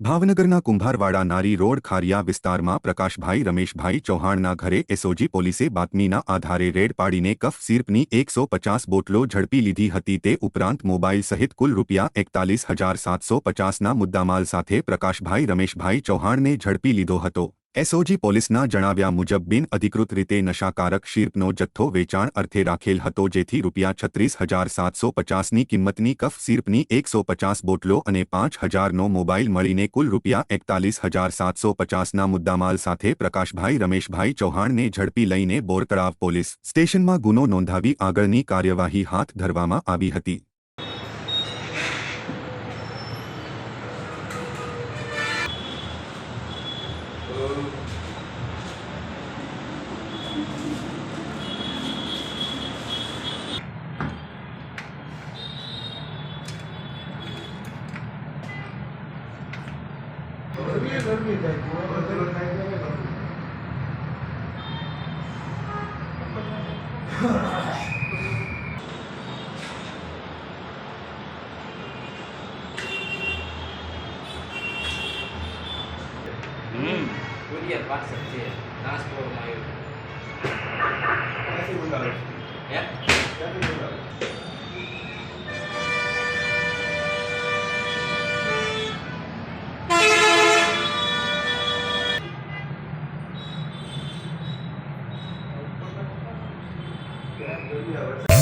ભાવનગરના કુંભારવાડા નારી રોડ ખારિયા વિસ્તારમાં પ્રકાશભાઈ, રમેશભાઈ ચૌહાણના ઘરે એસઓજી પોલીસે બાતમીના આધારે રેડ પાડીને કફ સિરપની એકસો પચાસ બોટલો ઝડપી લીધી હતી. તે ઉપરાંત મોબાઈલ સહિત કુલ રૂપિયા એકતાલીસ હજાર સાતસો પચાસના મુદ્દામાલ સાથે પ્રકાશભાઈ, રમેશભાઈ ચૌહાણને ઝડપી લીધો હતો. એસઓજી પોલીસના જણાવ્યા મુજબ બિન અધિકૃત રીતે નશાકારક શીર્પનો જથ્થો વેચાણ અર્થે રાખેલ હતો, જેથી રૂપિયા છત્રીસ હજાર સાતસો પચાસની કિંમતની કફ શીર્પની એકસો પચાસ બોટલો અને પાંચ હજારનો મોબાઈલ મળીને કુલ રૂપિયા એકતાલીસ હજાર સાતસો પચાસના મુદ્દામાલ સાથે પ્રકાશભાઈ રમેશભાઈ ચૌહાણને ઝડપી લઈને બોરતળાવ પોલીસ સ્ટેશનમાં ગુનો નોંધાવી આગળની કાર્યવાહી હાથ ધરવામાં આવી હતી. Mm. કુરિયર પાર્સલ છે ટ્રાન્સપોર્ટમાં આવ્યું હે Yeah,